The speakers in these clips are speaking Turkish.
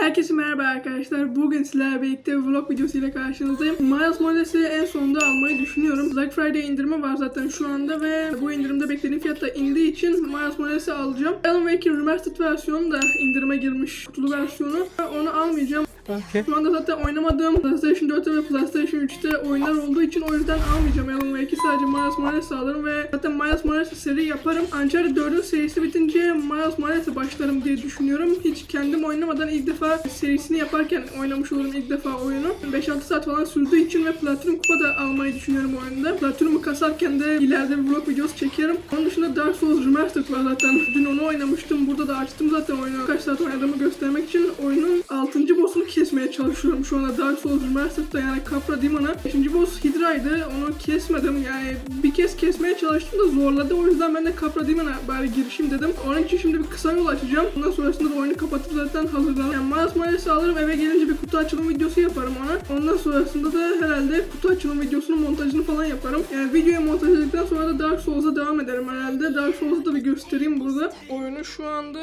Herkese merhaba arkadaşlar. Bugün sizlerle birlikte vlog videosuyla karşınızdayım. Miles Morales'i en sonunda almayı düşünüyorum. Black Friday indirimi var zaten şu anda ve bu indirimde beklediğim fiyatta indiği için Miles Morales'i alacağım. Alan Wake'in Remastered versiyonu da indirime girmiş. Kutulu versiyonu. Onu almayacağım. Okay. Şu anda zaten oynamadığım PlayStation 4'te ve PlayStation 3'te oyunlar olduğu için o yüzden almayacağım Alan Wake'i. Sadece Miles Morales'i alırım ve zaten Miles Morales'i seri yaparım. Uncharted 4'ün serisi bitince Miles Morales'e başlarım diye düşünüyorum. Hiç kendim oynamadan ilk defa serisini yaparken oynamış olurum ilk defa oyunu. 5-6 saat falan sürdüğü için ve Platinum Kupa da almayı düşünüyorum oyunda. Platinum'u kasarken de ileride bir vlog videosu çekerim. Onun dışında Dark Souls Remastered var zaten. Dün onu oynamıştım. Burada da açtım zaten oyunu. Kaç saat oynadığımı göstermek için oyunun 6. kesmeye çalışıyorum şu anda Dark Souls Remastered'da yani Capra Demon'a. 5. boss Hydra'ydı. Onu kesmedim. Yani bir kez kesmeye çalıştım da zorladı. O yüzden ben de Capra Demon'a bari girişim dedim. Onun için şimdi bir kısa yol açacağım. Ondan sonrasında da oyunu kapatıp zaten hazırlanırım. Yani Miles Morales'i alırım eve gelince bir kutu açılım videosu yaparım ona. Ondan sonrasında da herhalde kutu açılım videosunun montajını falan yaparım. Yani videoyu montajladıktan sonra da Dark Souls'a devam ederim herhalde. Dark Souls'u da bir göstereyim burada. Oyunu şu anda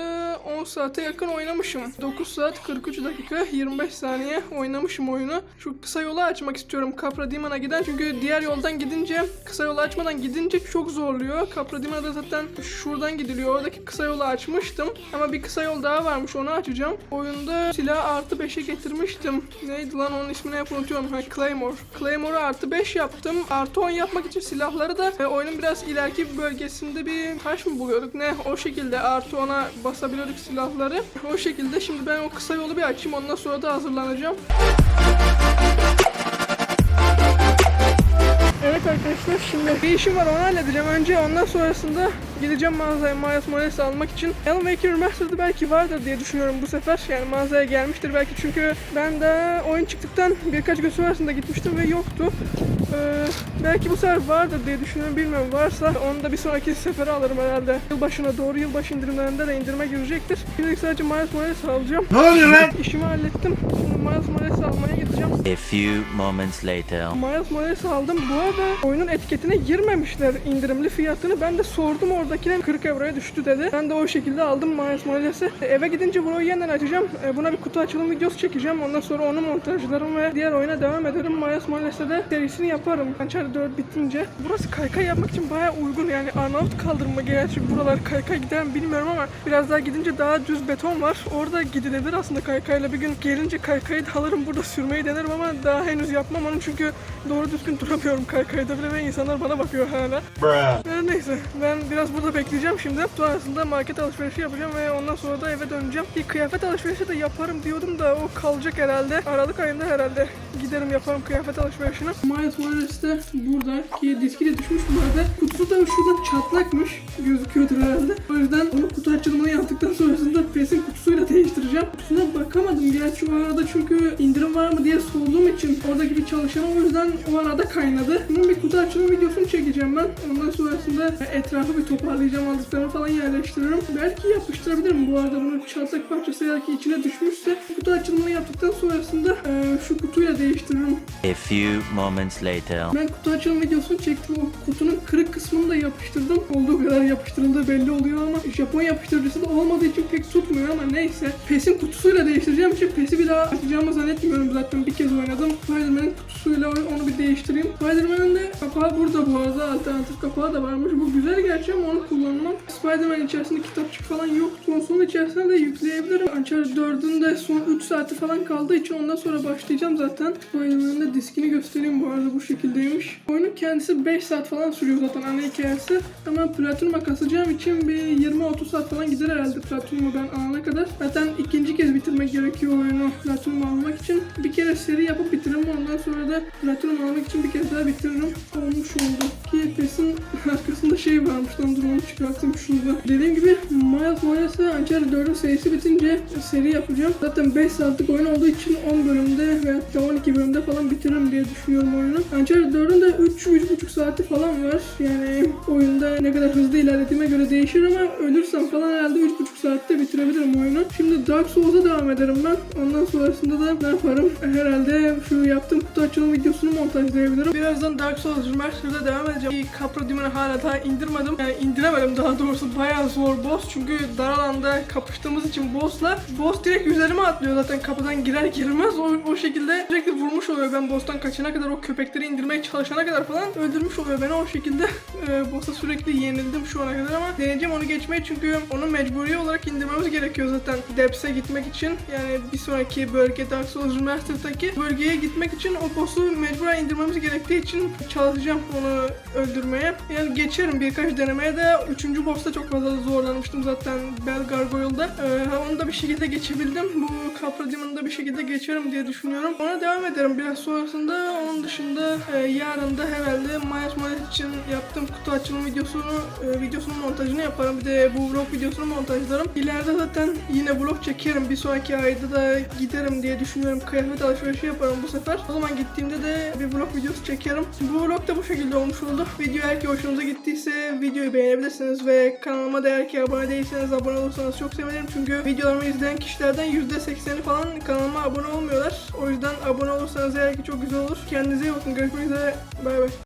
10 saate yakın oynamışım. 9 saat 43 dakika 25 saniye oynamışım oyunu. Şu kısa yolu açmak istiyorum Capra Demon'a giden. Çünkü diğer yoldan gidince kısa yolu açmadan gidince çok zorluyor. Capra Demon'a da zaten şuradan gidiliyor. Oradaki kısa yolu açmıştım. Ama bir kısa yol daha varmış onu açacağım. Oyunda silah artı 5'e getirmiştim. Neydi lan onun ismini hep unutuyorum. Ha, Claymore. Claymore'u artı 5 yaptım. Artı 10 yapmak için silahları da e, oyunun biraz ileriki bölgesinde bir taş mı buluyorduk ne? O şekilde artı 10'a basabiliyorduk silahları. O şekilde şimdi ben o kısa yolu bir açayım. Ondan sonra da hazırlanacağım. Evet arkadaşlar şimdi bir işim var onu halledeceğim önce ondan sonrasında gideceğim mağazaya Miles Morales'i almak için. Alan Wake Remastered'ı belki vardır diye düşünüyorum bu sefer. Yani mağazaya gelmiştir belki çünkü ben de oyun çıktıktan birkaç gün sonrasında gitmiştim ve yoktu. Ee, belki bu sefer vardır diye düşünüyorum bilmiyorum varsa onu da bir sonraki sefere alırım herhalde. Yılbaşına doğru yılbaşı indirimlerinde de indirime girecektir. Şimdilik sadece Miles Morales'i alacağım. Ne oluyor lan? İşimi hallettim. Şimdi Miles Morales'i almaya. A few moments later. Miles Morales'i aldım. Bu arada oyunun etiketine girmemişler indirimli fiyatını. Ben de sordum oradakine 40 euroya düştü dedi. Ben de o şekilde aldım Miles Morales'i. Eve gidince bunu yeniden açacağım. E, Buna bir kutu açılım videosu çekeceğim. Ondan sonra onu montajlarım ve diğer oyuna devam ederim. Miles Morales'te de serisini yaparım. Uncharted 4 bitince. Burası kaykay yapmak için bayağı uygun yani Arnavut kaldırma gerçi buralar kaykay gider mi bilmiyorum ama biraz daha gidince daha düz beton var. Orada gidilebilir aslında kaykayla. Bir gün gelince kaykayı da alırım burada sürmeyi denerim ama daha henüz yapmam onu çünkü doğru düzgün duramıyorum kaykayda bile ve insanlar bana bakıyor hala. Her neyse ben biraz burada bekleyeceğim şimdi. Sonrasında market alışverişi yapacağım ve ondan sonra da eve döneceğim. Bir kıyafet alışverişi de yaparım diyordum da o kalacak herhalde. Aralık ayında herhalde giderim yaparım kıyafet alışverişini. Miles Morales de burada ki diski de düşmüş bu arada. Kutusu da şuradan çatlakmış. Gözüküyordur herhalde. O yüzden onu kutu açılımını yaptıktan sonrasında PES'in kutusuyla değiştireceğim. Kutusuna bakamadım gerçi o arada çünkü indirim var mı diye sorduğum için oradaki bir çalışan o yüzden o arada kaynadı. Bunun bir kutu açılım videosunu çekeceğim ben. Ondan sonrasında etrafı bir toparlayacağım aldıklarımı falan yerleştiririm. Belki yapıştırabilirim bu arada bunun çatlak parçası eğer ki içine düşmüşse. Kutu açılımını yaptıktan sonrasında e, şu kutuyla değiştiririm. A few moments later. Ben kutu açılım videosunu çektim. O kutunun kırık kısmını da yapıştırdım. Olduğu kadar yapıştırıldığı belli oluyor ama Japon yapıştırıcısı da olmadığı için pek tutmuyor ama neyse. PES'in kutusuyla değiştireceğim için PES'i bir daha açacağımı zannetmiyorum zaten. Bir kez oynadım. Spider-Man'in kutusuyla onu bir değiştireyim. Spider-Man'in de kapağı burada bu arada. Alternatif kapağı da varmış. Bu güzel gerçi ama onu kullanmam. Spider-Man içerisinde kitapçık falan yok. Konsolun içerisine de yükleyebilirim. Uncharted 4'ün de son 3 saati falan kaldığı için ondan sonra başlayacağım zaten. Spider-Man'in de diskini göstereyim bu arada bu şekildeymiş. Oyunun kendisi 5 saat falan sürüyor zaten ana hikayesi. Ama Platinum'a kasacağım için bir 20-30 saat falan gider herhalde Platinum'u ben alana kadar. Zaten ikinci kez bitirmek gerekiyor oyunu Platinum almak için. Bir kere seri yapıp bitiririm ondan sonra da Platinum almak için bir kez daha bitiririm. Olmuş oldu. Ki PES'in şey varmış lan onu çıkartayım şurada. Dediğim gibi Miles Morales'e Uncharted 4'ün serisi bitince seri yapacağım. Zaten 5 saatlik oyun olduğu için 10 bölümde veya da 12 bölümde falan bitiririm diye düşünüyorum oyunu. Uncharted 4'ün de 3-3,5 saati falan var. Yani oyunda ne kadar hızlı ilerlediğime göre değişir ama ölürsem falan herhalde 3,5 saatte bitirebilirim oyunu. Şimdi Dark Souls'a devam ederim ben. Ondan sonrasında da ne yaparım? Herhalde şu yaptığım kutu açılım videosunu montajlayabilirim. Birazdan Dark Souls Remastered'a devam edeceğim. Capra Demon'a hala daha indirmedim. Yani indiremedim daha doğrusu bayağı zor boss. Çünkü dar alanda kapıştığımız için boss'la boss direkt üzerime atlıyor zaten kapıdan girer girmez o, o şekilde sürekli vurmuş oluyor ben boss'tan kaçana kadar o köpekleri indirmeye çalışana kadar falan öldürmüş oluyor beni o şekilde e, boss'a sürekli yenildim şu ana kadar ama deneyeceğim onu geçmeyi çünkü onu mecburi olarak indirmemiz gerekiyor zaten Deps'e gitmek için yani bir sonraki bölge Dark Souls Remastered'daki bölgeye gitmek için o boss'u mecburen indirmemiz gerektiği için çalışacağım onu öldürmeye. Yani geçerim birkaç denemeye de 3. boss'ta çok fazla zorlanmıştım zaten Bel Gargoyle'da. Ee, onu da bir şekilde geçebildim. Bu Capra Demon'ı da bir şekilde geçerim diye düşünüyorum. Ona devam ederim biraz sonrasında. Onun dışında e, yarın da herhalde Miles Morales için yaptığım kutu açılım videosunu e, videosunun montajını yaparım. Bir de bu vlog videosunu montajlarım. İleride zaten yine vlog çekerim. Bir sonraki ayda da giderim diye düşünüyorum. Kıyafet alışverişi yaparım bu sefer. O zaman gittiğimde de bir vlog videosu çekerim. Bu vlog da bu şekilde olmuş oldu. Video eğer ki hoşunuza gittiyse videoyu beğenebilirsiniz ve kanalıma da eğer ki abone değilseniz abone olursanız çok sevinirim. Çünkü videolarımı izleyen kişilerden %80'i falan kanalıma abone olmuyorlar. O yüzden abone olursanız eğer ki çok güzel olur. Kendinize iyi bakın. Görüşmek üzere. Bay bay.